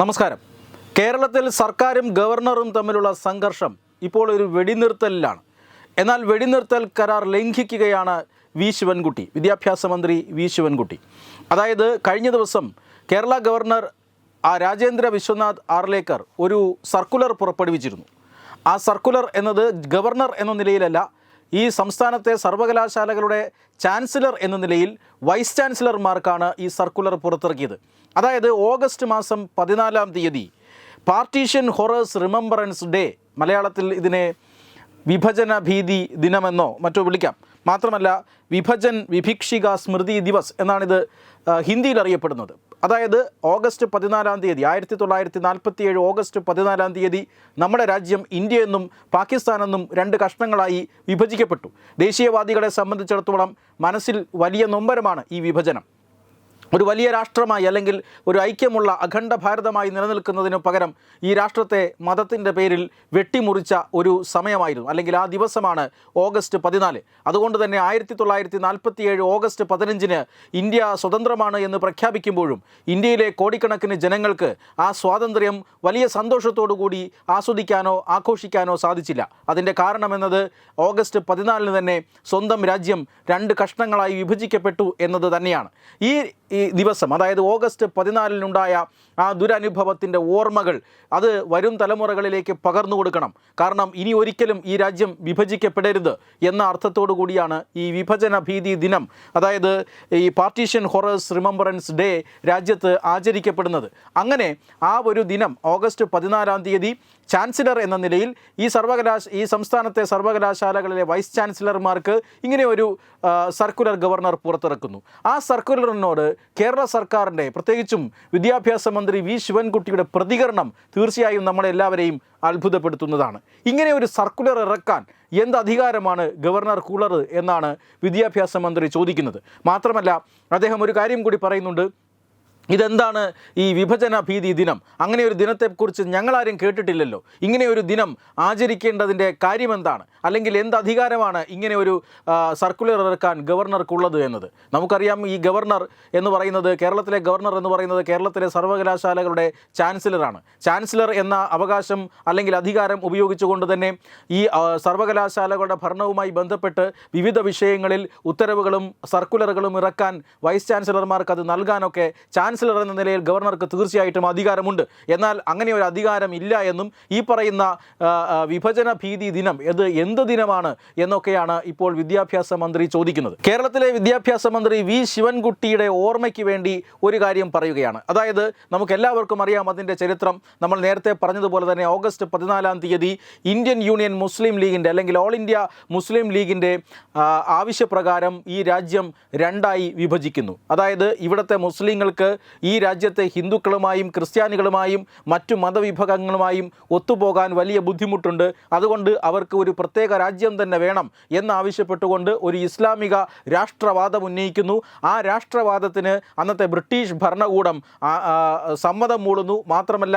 നമസ്കാരം. കേരളത്തിൽ സർക്കാരും ഗവർണറും തമ്മിലുള്ള സംഘർഷം ഇപ്പോൾ ഒരു വെടിനിർത്തലിലാണ്. എന്നാൽ വെടിനിർത്തൽ കരാർ ലംഘിക്കുകയാണ് വി ശിവൻകുട്ടി വിദ്യാഭ്യാസ മന്ത്രി വി ശിവൻകുട്ടി. അതായത് കഴിഞ്ഞ ദിവസം കേരള ഗവർണർ ആ രാജേന്ദ്ര വിശ്വനാഥ് ആർലേക്കർ ഒരു സർക്കുലർ പുറപ്പെടുവിച്ചിരുന്നു. ആ സർക്കുലർ എന്നത് ഗവർണർ എന്ന നിലയിലല്ല ഈ സംസ്ഥാനത്തെ സർവകലാശാലകളുടെ ചാൻസലർ എന്ന നിലയിൽ വൈസ് ചാൻസലർമാർക്കാണ് ഈ സർക്കുലർ പുറത്തിറക്കിയത്. അതായത് ഓഗസ്റ്റ് മാസം പതിനാലാം തീയതി പാർട്ടീഷ്യൻ ഹൊറേഴ്സ് റിമംബറൻസ് ഡേ മലയാളത്തിൽ ഇതിനെ വിഭജന ഭീതി ദിനമെന്നോ മറ്റോ വിളിക്കാം. മാത്രമല്ല വിഭജൻ വിഭിക്ഷിക സ്മൃതി ദിവസ് എന്നാണിത് ഹിന്ദിയിൽ അറിയപ്പെടുന്നത്. അതായത് ഓഗസ്റ്റ് പതിനാലാം തീയതി ആയിരത്തി തൊള്ളായിരത്തി നാൽപ്പത്തി ഏഴ് ഓഗസ്റ്റ് പതിനാലാം തീയതി നമ്മുടെ രാജ്യം ഇന്ത്യ എന്നും പാകിസ്ഥാൻ എന്നും രണ്ട് കഷ്ണങ്ങളായി വിഭജിക്കപ്പെട്ടു. ദേശീയവാദികളെ സംബന്ധിച്ചിടത്തോളം മനസ്സിൽ വലിയ നൊമ്പരമാണ് ഈ വിഭജനം. ഒരു വലിയ രാഷ്ട്രമായി അല്ലെങ്കിൽ ഒരു ഐക്യമുള്ള അഖണ്ഡ ഭാരതമായി നിലനിൽക്കുന്നതിന് പകരം ഈ രാഷ്ട്രത്തെ മതത്തിന്റെ പേരിൽ വെട്ടിമുറിച്ച ഒരു സമയമായിരുന്നു. അല്ലെങ്കിൽ ആ ദിവസമാണ് ഓഗസ്റ്റ് പതിനാല്. അതുകൊണ്ട് തന്നെ ആയിരത്തി തൊള്ളായിരത്തി നാൽപ്പത്തി ഏഴ് ഓഗസ്റ്റ് പതിനഞ്ചിന് ഇന്ത്യ സ്വതന്ത്രമാണ് എന്ന് പ്രഖ്യാപിക്കുമ്പോഴും ഇന്ത്യയിലെ കോടിക്കണക്കിന് ജനങ്ങൾക്ക് ആ സ്വാതന്ത്ര്യം വലിയ സന്തോഷത്തോടു കൂടി ആസ്വദിക്കാനോ ആഘോഷിക്കാനോ സാധിച്ചില്ല. അതിന്റെ കാരണമെന്നത് ഓഗസ്റ്റ് പതിനാലിന് തന്നെ സ്വന്തം രാജ്യം രണ്ട് കഷ്ണങ്ങളായി വിഭജിക്കപ്പെട്ടു എന്നത് തന്നെയാണ്. ഈ ഈ ദിവസം അതായത് ഓഗസ്റ്റ് പതിനാലിനുണ്ടായ ആ ദുരനുഭവത്തിന്റെ ഓർമ്മകൾ അത് വരും തലമുറകളിലേക്ക് പകർന്നു കൊടുക്കണം. കാരണം ഇനി ഒരിക്കലും ഈ രാജ്യം വിഭജിക്കപ്പെടരുത് എന്ന അർത്ഥത്തോടു കൂടിയാണ് ഈ വിഭജന ഭീതി ദിനം. അതായത് ഈ പാർട്ടീഷ്യൻ ഹൊറേഴ്സ് റിമംബറൻസ് ഡേ രാജ്യത്ത് ആചരിക്കപ്പെടുന്നത്. അങ്ങനെ ആ ഒരു ദിനം ഓഗസ്റ്റ് പതിനാലാം തീയതി ചാൻസലർ എന്ന നിലയിൽ ഈ സർവകലാശ ഈ സംസ്ഥാനത്തെ സർവകലാശാലകളിലെ വൈസ് ചാൻസലർമാർക്ക് ഇങ്ങനെ ഒരു സർക്കുലർ ഗവർണർ പുറത്തിറക്കുന്നു. ആ സർക്കുലറിനോട് കേരള സർക്കാരിന്റെ പ്രത്യേകിച്ചും വിദ്യാഭ്യാസ മന്ത്രി വി. ശിവൻകുട്ടിയുടെ പ്രതികരണം തീർച്ചയായും നമ്മളെല്ലാവരെയും അത്ഭുതപ്പെടുത്തുന്നതാണ്. ഇങ്ങനെ ഒരു സർക്കുലർ ഇറക്കാൻ എന്ത് അധികാരമാണ് ഗവർണർ കൂളർ എന്നാണ് വിദ്യാഭ്യാസ മന്ത്രി ചോദിക്കുന്നത്. മാത്രമല്ല അദ്ദേഹം ഒരു കാര്യം കൂടി പറയുന്നുണ്ട്. ഇതെന്താണ് ഈ വിഭജന ഭീതി ദിനം? അങ്ങനെ ഒരു ദിനത്തെക്കുറിച്ച് ഞങ്ങളാരും കേട്ടിട്ടില്ലല്ലോ. ഇങ്ങനെ ഒരു ദിനം ആചരിക്കേണ്ടതിന്റെ കാര്യമെന്താണ്? അല്ലെങ്കിൽ എന്ത് അധികാരമാണ് ഇങ്ങനെ ഒരു സർക്കുലർ ഇറക്കാൻ ഗവർണർക്കുള്ളത് എന്നത്? നമുക്കറിയാം ഈ ഗവർണർ എന്ന് പറയുന്നത് കേരളത്തിലെ ഗവർണർ എന്ന് പറയുന്നത് കേരളത്തിലെ സർവകലാശാലകളുടെ ചാൻസലറാണ്. ചാൻസലർ എന്ന അവകാശം അല്ലെങ്കിൽ അധികാരം ഉപയോഗിച്ചുകൊണ്ട് തന്നെ ഈ സർവകലാശാലകളുടെ ഭരണവുമായി ബന്ധപ്പെട്ട് വിവിധ വിഷയങ്ങളിൽ ഉത്തരവുകളും സർക്കുലറുകളും ഇറക്കാൻ വൈസ് ചാൻസലർമാർക്ക് അത് നൽകാനൊക്കെ ചാൻസലർ എന്ന നിലയിൽ ഗവർണർക്ക് തീർച്ചയായിട്ടും അധികാരമുണ്ട്. എന്നാൽ അങ്ങനെ ഒരു അധികാരം ഇല്ല എന്നും ഈ പറയുന്ന വിഭജന ഭീതി ദിനം ഇത് എന്ത് ദിനമാണ് എന്നൊക്കെയാണ് ഇപ്പോൾ വിദ്യാഭ്യാസ മന്ത്രി ചോദിക്കുന്നത്. കേരളത്തിലെ വിദ്യാഭ്യാസ മന്ത്രി വി ശിവൻകുട്ടിയുടെ ഓർമ്മയ്ക്ക് വേണ്ടി ഒരു കാര്യം പറയുകയാണ്. അതായത് നമുക്ക് എല്ലാവർക്കും അറിയാം അതിന്റെ ചരിത്രം. നമ്മൾ നേരത്തെ പറഞ്ഞതുപോലെ തന്നെ ഓഗസ്റ്റ് പതിനാലാം തീയതി ഇന്ത്യൻ യൂണിയൻ മുസ്ലിം ലീഗിന്റെ അല്ലെങ്കിൽ ഓൾ ഇന്ത്യ മുസ്ലിം ലീഗിന്റെ ആവശ്യപ്രകാരം ഈ രാജ്യം രണ്ടായി വിഭജിക്കുന്നു. അതായത് ഇവിടുത്തെ മുസ്ലിങ്ങൾക്ക് ഈ രാജ്യത്തെ ഹിന്ദുക്കളുമായും ക്രിസ്ത്യാനികളുമായും മറ്റു മതവിഭാഗങ്ങളുമായും ഒത്തുപോകാൻ വലിയ ബുദ്ധിമുട്ടുണ്ട്. അതുകൊണ്ട് അവർക്ക് ഒരു പ്രത്യേക രാജ്യം തന്നെ വേണം എന്നാവശ്യപ്പെട്ടുകൊണ്ട് ഒരു ഇസ്ലാമിക രാഷ്ട്രവാദം ഉന്നയിക്കുന്നു. ആ രാഷ്ട്രവാദത്തിന് അന്നത്തെ ബ്രിട്ടീഷ് ഭരണകൂടം സമ്മതം മൂളുന്നു. മാത്രമല്ല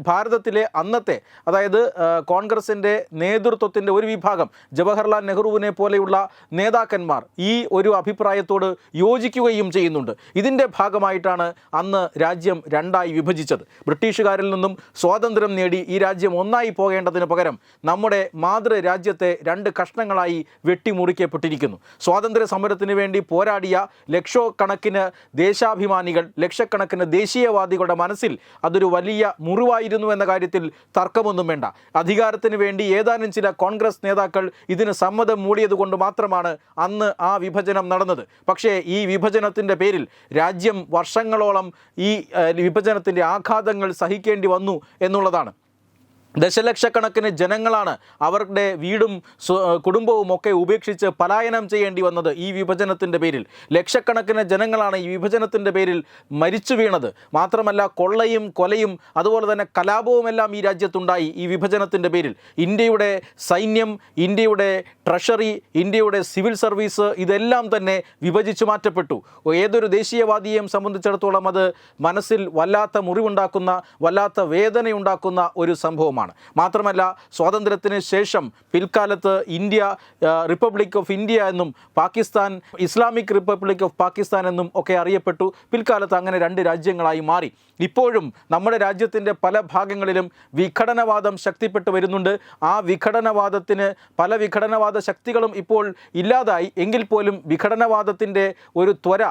ഭാരതത്തിലെ അന്നത്തെ അതായത് കോൺഗ്രസിന്റെ നേതൃത്വത്തിന്റെ ഒരു വിഭാഗം ജവഹർലാൽ നെഹ്റുവിനെ പോലെയുള്ള നേതാക്കന്മാർ ഈ ഒരു അഭിപ്രായത്തോട് യോജിക്കുകയും ചെയ്യുന്നുണ്ട്. ഇതിന്റെ ഭാഗമായിട്ടാണ് അന്ന് രാജ്യം രണ്ടായി വിഭജിച്ചത്. ബ്രിട്ടീഷുകാരിൽ നിന്നും സ്വാതന്ത്ര്യം നേടി ഈ രാജ്യം ഒന്നായി പോകേണ്ടതിന് പകരം നമ്മുടെ മാതൃരാജ്യത്തെ രണ്ട് കഷ്ണങ്ങളായി വെട്ടിമുറിക്കപ്പെട്ടിരിക്കുന്നു. സ്വാതന്ത്ര്യ സമരത്തിന് വേണ്ടി പോരാടിയ ലക്ഷക്കണക്കിന് ദേശാഭിമാനികൾ ലക്ഷക്കണക്കിന് ദേശീയവാദികളുടെ മനസ്സിൽ അതൊരു വലിയ മുറിവായിരുന്നു എന്ന കാര്യത്തിൽ തർക്കമൊന്നും വേണ്ട. അധികാരത്തിന് വേണ്ടി ഏതാനും ചില കോൺഗ്രസ് നേതാക്കൾ ഇതിന് സമ്മതം മൂടിയതുകൊണ്ട് മാത്രമാണ് അന്ന് ആ വിഭജനം നടന്നത്. പക്ഷേ ഈ വിഭജനത്തിന്റെ പേരിൽ രാജ്യം വർഷങ്ങളോളം ഈ വിഭജനത്തിന്റെ ആഘാതങ്ങൾ സഹിക്കേണ്ടി വന്നു എന്നുള്ളതാണ്. ദശലക്ഷക്കണക്കിന് ജനങ്ങളാണ് അവരുടെ വീടും കുടുംബവും ഒക്കെ ഉപേക്ഷിച്ച് പലായനം ചെയ്യേണ്ടി വന്നത് ഈ വിഭജനത്തിന്റെ പേരിൽ. ലക്ഷക്കണക്കിന് ജനങ്ങളാണ് ഈ വിഭജനത്തിന്റെ പേരിൽ മരിച്ചു വീണത്. മാത്രമല്ല കൊള്ളയും കൊലയും അതുപോലെ തന്നെ കലാപവുമെല്ലാം ഈ രാജ്യത്തുണ്ടായി ഈ വിഭജനത്തിന്റെ പേരിൽ. ഇന്ത്യയുടെ സൈന്യം ഇന്ത്യയുടെ ട്രഷറി ഇന്ത്യയുടെ സിവിൽ സർവീസ് ഇതെല്ലാം തന്നെ വിഭജിച്ചു മാറ്റപ്പെട്ടു. ഏതൊരു ദേശീയവാദിയെയും സംബന്ധിച്ചിടത്തോളം അത് മനസ്സിൽ വല്ലാത്ത മുറിവുണ്ടാക്കുന്ന വല്ലാത്ത വേദനയുണ്ടാക്കുന്ന ഒരു സംഭവമാണ്. ഭാഗമാണ് മാത്രമല്ല സ്വാതന്ത്ര്യത്തിന് ശേഷം പിൽക്കാലത്ത് ഇന്ത്യ റിപ്പബ്ലിക് ഓഫ് ഇന്ത്യ എന്നും Pakistan Islamic republic of Pakistan എന്നും ഒക്കെ അറിയപ്പെട്ടു. പിൽക്കാലത്ത് അങ്ങനെ രണ്ട് രാജ്യങ്ങളായി മാറി. ഇപ്പോഴും നമ്മുടെ രാജ്യത്തിന്റെ പല ഭാഗങ്ങളിലും വിഘടനവാദം ശക്തിപ്പെട്ടു വരുന്നുണ്ട്. ആ വിഘടനവാദത്തിന് പല വിഘടനവാദ ശക്തികളും ഇപ്പോൾ ഇല്ലാതായി. എങ്കിൽ പോലും വിഘടനവാദത്തിന്റെ ഒരു ത്വര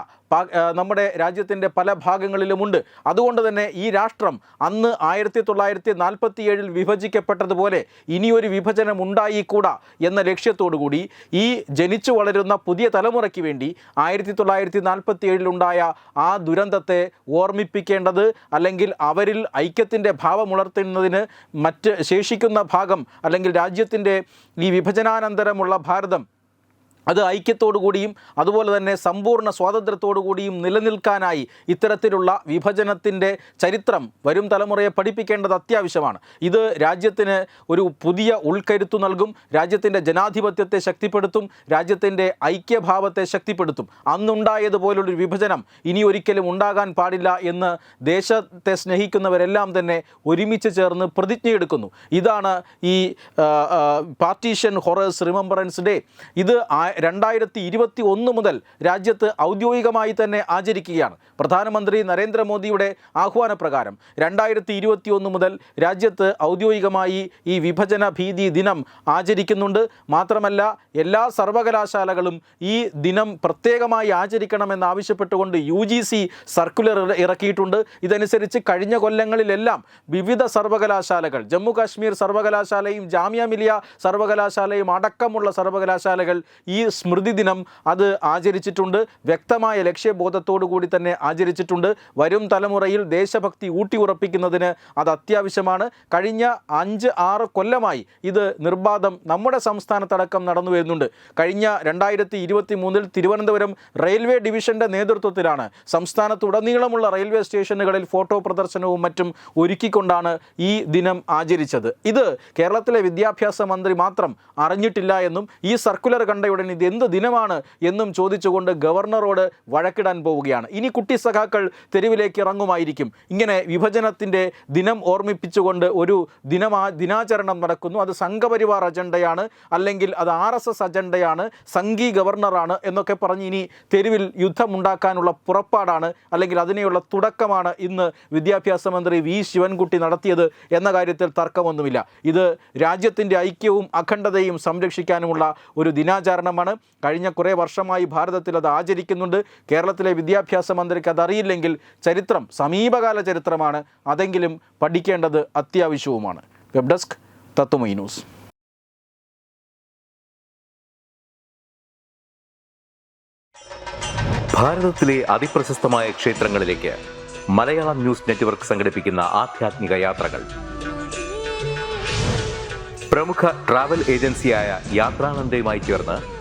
നമ്മുടെ രാജ്യത്തിന്റെ പല ഭാഗങ്ങളിലുമുണ്ട്. അതുകൊണ്ട് തന്നെ ഈ രാഷ്ട്രം അന്ന് ആയിരത്തി തൊള്ളായിരത്തി നാൽപ്പത്തി ഏഴിൽ വിഭജിക്കപ്പെട്ടതുപോലെ ഇനിയൊരു വിഭജനം ഉണ്ടായിക്കൂടാ എന്ന ലക്ഷ്യത്തോടു കൂടി ഈ ജനിച്ചു വളരുന്ന പുതിയ തലമുറയ്ക്ക് വേണ്ടി ആയിരത്തി തൊള്ളായിരത്തി നാൽപ്പത്തി ഏഴിലുണ്ടായ ആ ദുരന്തത്തെ ഓർമ്മിപ്പിക്കേണ്ടത് അല്ലെങ്കിൽ അവരിൽ ഐക്യത്തിന്റെ ഭാവമുണർത്തുന്നതിന് മറ്റ് ശേഷിക്കുന്ന ഭാഗം അല്ലെങ്കിൽ രാജ്യത്തിന്റെ ഈ വിഭജനാനന്തരമുള്ള ഭാരതം അത് ഐക്യത്തോടു കൂടിയും അതുപോലെ തന്നെ സമ്പൂർണ സ്വാതന്ത്ര്യത്തോടു കൂടിയും നിലനിൽക്കാനായി ഇത്തരത്തിലുള്ള വിഭജനത്തിന്റെ ചരിത്രം വരും തലമുറയെ പഠിപ്പിക്കേണ്ടത് അത്യാവശ്യമാണ്. ഇത് രാജ്യത്തിന് ഒരു പുതിയ ഉൾക്കരുത്തു നൽകും രാജ്യത്തിന്റെ ജനാധിപത്യത്തെ ശക്തിപ്പെടുത്തും രാജ്യത്തിന്റെ ഐക്യഭാവത്തെ ശക്തിപ്പെടുത്തും. അന്നുണ്ടായതുപോലുള്ളൊരു വിഭജനം ഇനി ഒരിക്കലും ഉണ്ടാകാൻ പാടില്ല എന്ന് ദേശത്തെ സ്നേഹിക്കുന്നവരെല്ലാം തന്നെ ഒരുമിച്ച് ചേർന്ന് പ്രതിജ്ഞയെടുക്കുന്നു. ഇതാണ് ഈ പാർട്ടീഷൻ ഹൊറേഴ്സ് റിമംബറൻസ് ഡേ. ഇത് ആ- രണ്ടായിരത്തി ഇരുപത്തി ഒന്ന് മുതൽ രാജ്യത്ത് ഔദ്യോഗികമായി തന്നെ ആചരിക്കുകയാണ്. പ്രധാനമന്ത്രി നരേന്ദ്രമോദിയുടെ ആഹ്വാനപ്രകാരം രണ്ടായിരത്തി ഇരുപത്തി ഒന്ന് മുതൽ രാജ്യത്ത് ഔദ്യോഗികമായി ഈ വിഭജന ഭീതി ദിനം ആചരിക്കുന്നുണ്ട്. മാത്രമല്ല എല്ലാ സർവകലാശാലകളും ഈ ദിനം പ്രത്യേകമായി ആചരിക്കണമെന്ന് ആവശ്യപ്പെട്ടുകൊണ്ട് യു ജി സി സർക്കുലർ ഇറക്കിയിട്ടുണ്ട്. ഇതനുസരിച്ച് കഴിഞ്ഞ കൊല്ലങ്ങളിലെല്ലാം വിവിധ സർവകലാശാലകൾ ജമ്മു കാശ്മീർ സർവകലാശാലയും ജാമ്യ മിലിയ സർവകലാശാലയും അടക്കമുള്ള സർവകലാശാലകൾ ഈ സ്മൃതി ദിനം അത് ആചരിച്ചിട്ടുണ്ട്. വ്യക്തമായ ലക്ഷ്യബോധത്തോടു കൂടി തന്നെ ആചരിച്ചിട്ടുണ്ട്. വരും തലമുറയിൽ ദേശഭക്തി ഊട്ടിയുറപ്പിക്കുന്നതിന് അത് അത്യാവശ്യമാണ്. കഴിഞ്ഞ അഞ്ച് ആറ് കൊല്ലമായി ഇത് നിർബാധം നമ്മുടെ സംസ്ഥാനത്തടക്കം നടന്നു വരുന്നുണ്ട്. കഴിഞ്ഞ രണ്ടായിരത്തി ഇരുപത്തി മൂന്നിൽ തിരുവനന്തപുരം റെയിൽവേ ഡിവിഷന്റെ നേതൃത്വത്തിലാണ് സംസ്ഥാനത്തുടനീളമുള്ള റെയിൽവേ സ്റ്റേഷനുകളിൽ ഫോട്ടോ പ്രദർശനവും മറ്റും ഒരുക്കിക്കൊണ്ടാണ് ഈ ദിനം ആചരിച്ചത്. ഇത് കേരളത്തിലെ വിദ്യാഭ്യാസ മന്ത്രി മാത്രം അറിഞ്ഞിട്ടില്ല എന്നും ഈ സർക്കുലർ കണ്ട ഉടൻ ഇത് എന്ത് ദിനമാണ് എന്നും ചോദിച്ചുകൊണ്ട് ഗവർണറോട് വഴക്കിടാൻ പോവുകയാണ്. ഇനി കുട്ടി സഖാക്കൾ തെരുവിലേക്ക് ഇറങ്ങുമായിരിക്കും. ഇങ്ങനെ വിഭജനത്തിന്റെ ദിനം ഓർമ്മിപ്പിച്ചുകൊണ്ട് ഒരു ദിനമാ ദിനാചരണം നടക്കുന്നു. അത് സംഘപരിവാർ അജണ്ടയാണ് അല്ലെങ്കിൽ അത് ആർ എസ് എസ് അജണ്ടയാണ് സംഘി ഗവർണറാണ് എന്നൊക്കെ പറഞ്ഞ് ഇനി തെരുവിൽ യുദ്ധമുണ്ടാക്കാനുള്ള പുറപ്പാടാണ് അല്ലെങ്കിൽ അതിനെയുള്ള തുടക്കമാണ് ഇന്ന് വിദ്യാഭ്യാസ മന്ത്രി വി ശിവൻകുട്ടി നടത്തിയത് എന്ന കാര്യത്തിൽ തർക്കമൊന്നുമില്ല. ഇത് രാജ്യത്തിന്റെ ഐക്യവും അഖണ്ഡതയും സംരക്ഷിക്കാനുമുള്ള ഒരു ദിനാചരണമാണ് കഴിഞ്ഞ കുറേ വർഷമായി ഭാരതത്തിൽ അത് ആചരിക്കുന്നുണ്ട്. കേരളത്തിലെ വിദ്യാഭ്യാസ മന്ത്രിക്ക് അതറിയില്ലെങ്കിൽ ചരിത്രം സമീപകാല ചരിത്രമാണ്. അതെങ്കിലും പഠിക്കേണ്ടത് അത്യാവശ്യവുമാണ്. Web desk Tatvamayi news. അതിപ്രശസ്തമായ ക്ഷേത്രങ്ങളിലേക്ക് മലയാളം ന്യൂസ് നെറ്റ്വർക്ക് യാത്രകൾ. പ്രമുഖ ട്രാവൽ ഏജൻസിയായ ചേർന്ന്